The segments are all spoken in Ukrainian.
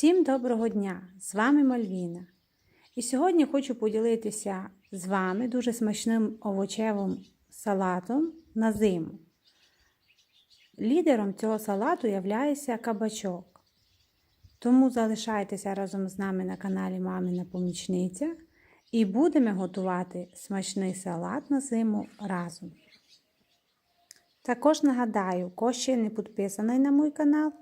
Всім доброго дня! З вами Мальвіна. І сьогодні хочу поділитися з вами дуже смачним овочевим салатом на зиму. Лідером цього салату є кабачок. Тому залишайтеся разом з нами на каналі Мамина Помічниця і будемо готувати смачний салат на зиму разом. Також нагадаю, хто ще не підписаний на мій канал,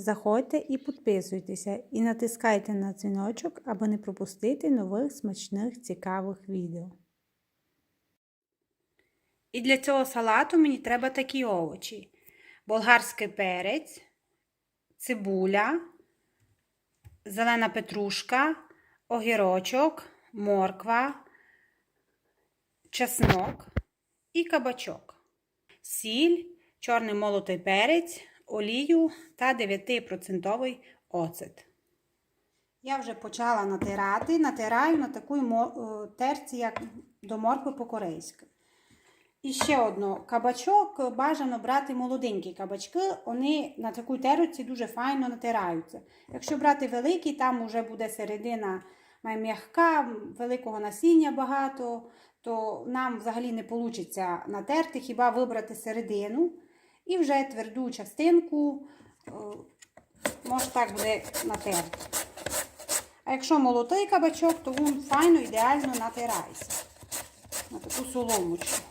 заходьте і підписуйтеся і натискайте на дзвіночок, аби не пропустити нових смачних цікавих відео. І для цього салату мені треба такі овочі: болгарський перець, цибуля, зелена петрушка, огірочок, морква, чеснок і кабачок сіль, чорний молотий перець, олію та 9% оцет. Я вже почала натирати, натираю на такій терці, як до моркви по-корейськи. І ще одно, кабачок бажано брати молоденькі кабачки, вони на такій терці дуже файно натираються. Якщо брати великі, там вже буде середина м'ягка, великого насіння багато, то нам взагалі не вийде натерти, хіба вибрати середину. І вже тверду частинку може так буде натерти. А якщо молотий кабачок, то він файно, ідеально натирається. На таку соломочку.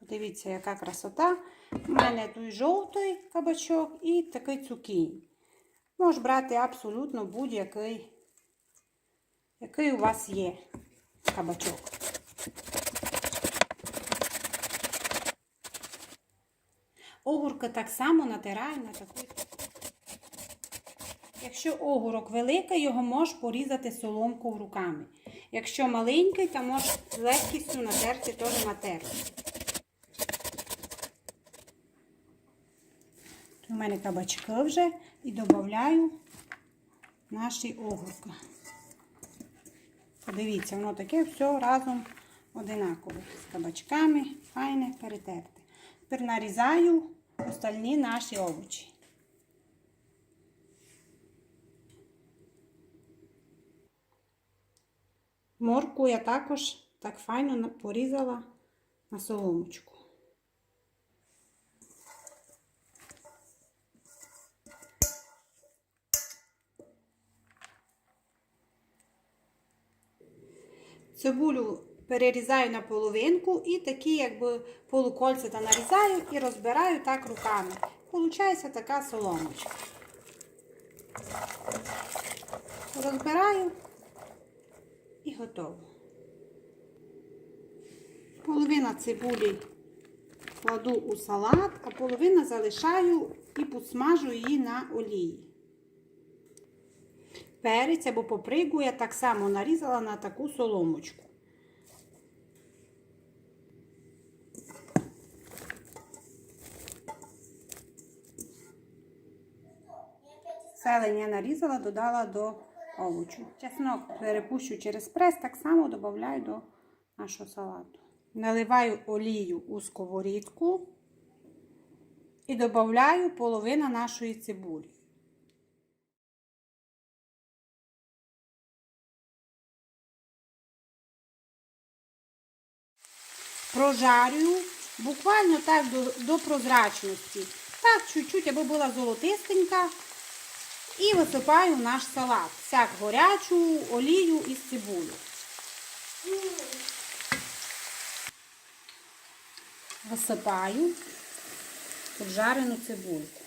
Подивіться, яка красота. У мене той жовтий кабачок і такий цукінь. Можеш брати абсолютно будь-який, який у вас є кабачок. Огурка так само натираю на таку. Якщо огурок великий, його можеш порізати соломкою руками. Якщо маленький, то можеш з легкістю натерти теж на терці. У мене кабачки вже і додаю наші огурки. Подивіться, воно таке все разом одинаково. З кабачками, файне перетерте. Тепер нарізаю остальні наші овочі. Морку я також так файно порізала на соломочку. Цибулю перерізаю на половинку і такі, якби полукольцята нарізаю і розбираю так руками. Получається така соломочка. Розбираю і готово. Половина цибулі кладу у салат, а половина залишаю і посмажу її на олії. Перець або попригу я так само нарізала на таку соломочку. Селень я нарізала, додала до овочу. Чеснок перепущу через прес, так само додаю до нашого салату. Наливаю олію у сковорідку і додаю половину нашої цибулі. Прожарюю буквально так до, до прозрачності. Так, чуть-чуть, аби була золотистенька. І висипаю наш салат. Всяк горячу олію із цибулю. Висипаю поджарену цибульку.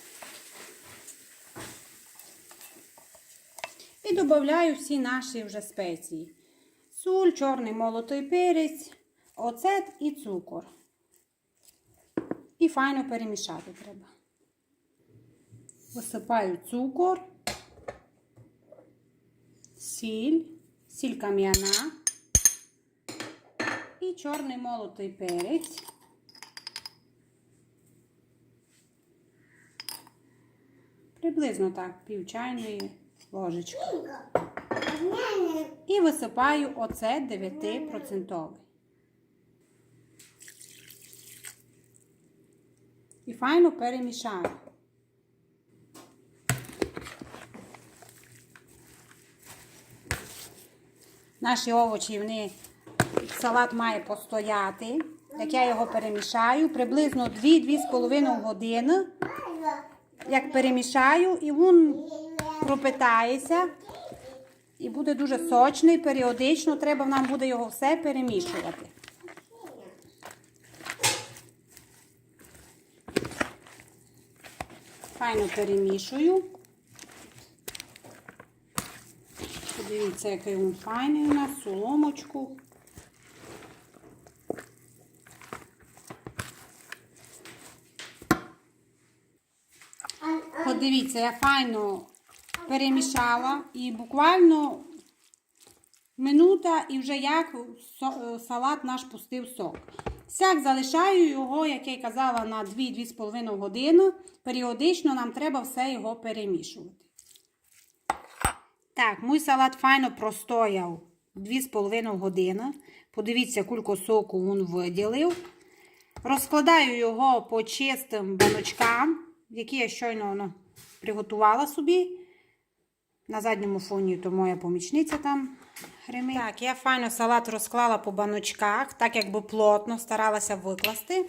І додаю всі наші вже спеції. Суль, чорний молотий перець оцет і цукор. І файно перемішати треба. Висипаю цукор, сіль, сіль кам'яна і чорний молотий перець. Приблизно так, пів чайної ложечки. І висипаю оцет 9%. І файно перемішаю. Наші овочі, вони, салат має постояти. Як я його перемішаю, приблизно 2-2,5 години. Як перемішаю, і він пропитається. І буде дуже сочний, періодично треба нам буде його все перемішувати. Файно перемішую. Подивіться, який він файний у нас, соломочку. Подивіться, я файно перемішала і буквально минута і вже як салат наш пустив сок. Сяк залишаю його, як я й казала, на 2-2,5 години. Періодично нам треба все його перемішувати. Так, мій салат файно простояв 2,5 години. Подивіться, кулько соку він виділив. Розкладаю його по чистим баночкам, які я щойно ну, приготувала собі. На задньому фоні то моя помічниця там гримить. Так, я файно салат розклала по баночках, так якби плотно старалася викласти.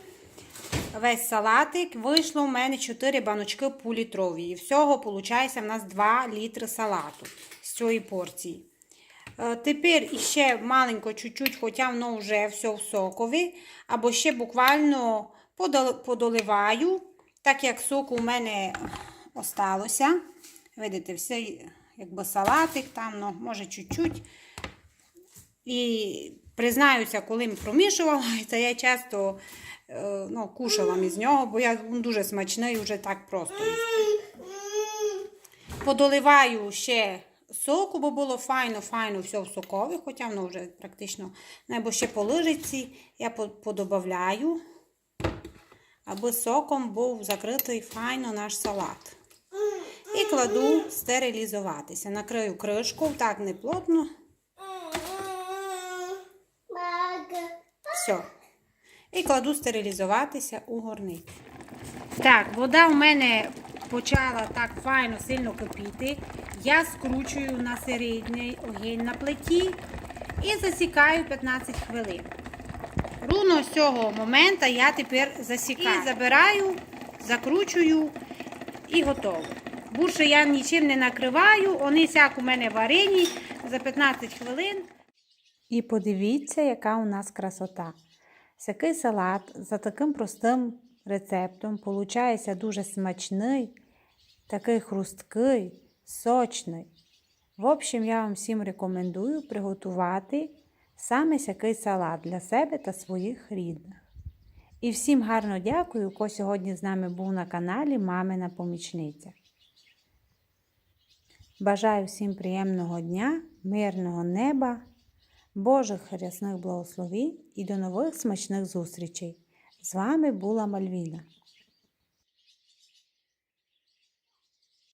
Весь салатик вийшло у мене 4 баночки півлітрові. І всього виходить у нас 2 літри салату з цієї порції. Е, Тепер іще маленько чуть-чуть, хоча воно вже все в сокові, або ще буквально подоливаю, так як соку у мене осталося. Видите, все якби салатик там, ну, може чуть-чуть. І признаюся, коли промішувала, то я часто е, ну, кушала із нього, бо я, він дуже смачний, вже так просто. Подоливаю ще соку, бо було файно, файно все в сокові, хоча воно вже практично небо ще по лижиці я подобавляю, аби соком був закритий файно наш салат. І кладу стерилізуватися. Накрию кришку, так не плотно. Все. І кладу стерилізуватися у горниці. Так, вода у мене почала так файно сильно кипіти. Я скручую на середній огінь на плиті і засікаю 15 хвилин. Руно з цього моменту я тепер засікаю. І забираю, закручую і готово. Більше я нічим не накриваю, вони сяк у мене варені за 15 хвилин. І подивіться, яка у нас красота. Всякий салат за таким простим рецептом получається дуже смачний, такий хрусткий, сочний. В общем, я вам всім рекомендую приготувати саме сякий салат для себе та своїх рідних. І всім гарно дякую, хто сьогодні з нами був на каналі Мамина Помічниця. Бажаю всім приємного дня, мирного неба, Божих рясних благословінь і до нових смачних зустрічей. З вами була Мальвіна.